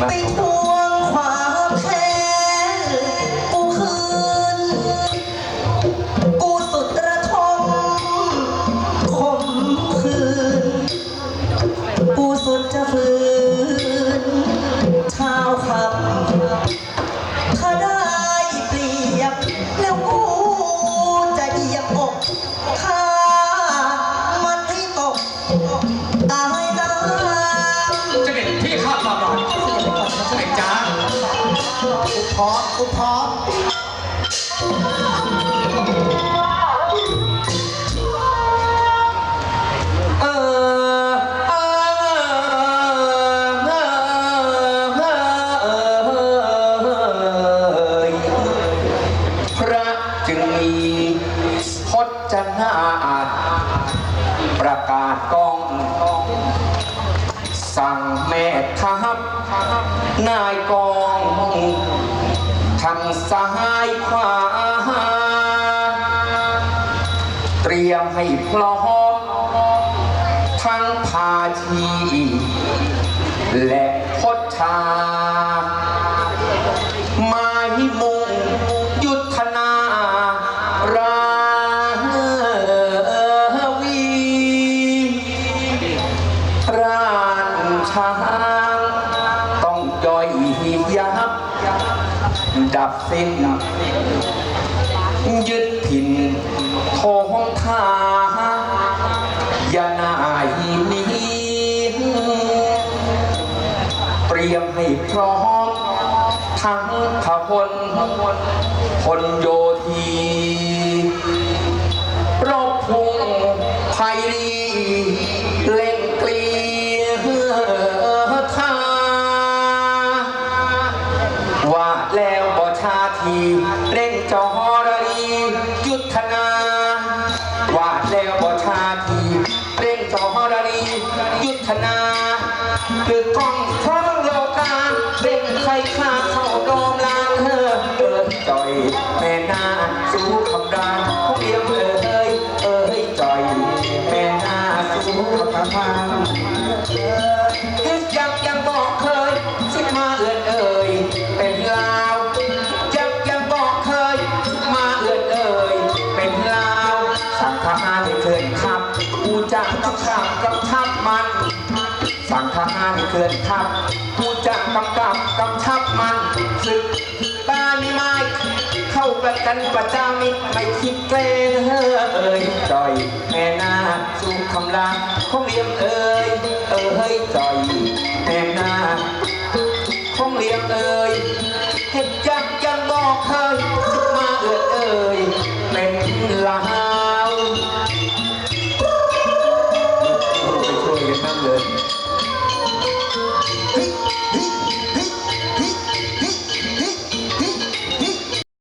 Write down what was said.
มากไปทวงความแค้นกูคืน กูสุดระทมข่มคืน กูสุดจะฝืน ร้อมกูพอเออพระจึงมีพจนาอาจประกาศกองสั่งแม่ทัพนายกอง ทางซ้ายขวา เตรียมให้พร้อมทั้งพาชีและพดชา ดับสิ้นยึดถิ่นท้องทายานายนี้เตรียมให้พร้อม ทั้งขบวนพลโยธีรบพุงไพรีเล่งเกลียทาว่าแล้ว ทีเร่งจอรรียุทธนา ว่าแล้วบอชาทีเร่งจอรรียุทธนา คือกองทั กำชับมัน สั่งทหารเคลื่อนทัพผู้จังกำกับกำชับมันศึกตาไม่ไม่เข้าประกันประจามิไม่คิดเกรงเฮ้ยจ่อยแม่นาสู้คำลาของเลี้ยมเอ้ยเอ้ยจ่อยแม่นาของเลี้ยมเอ้ยเห็ดจักยังบอกเคยมาเอ้ยเอ้ยเป็นลา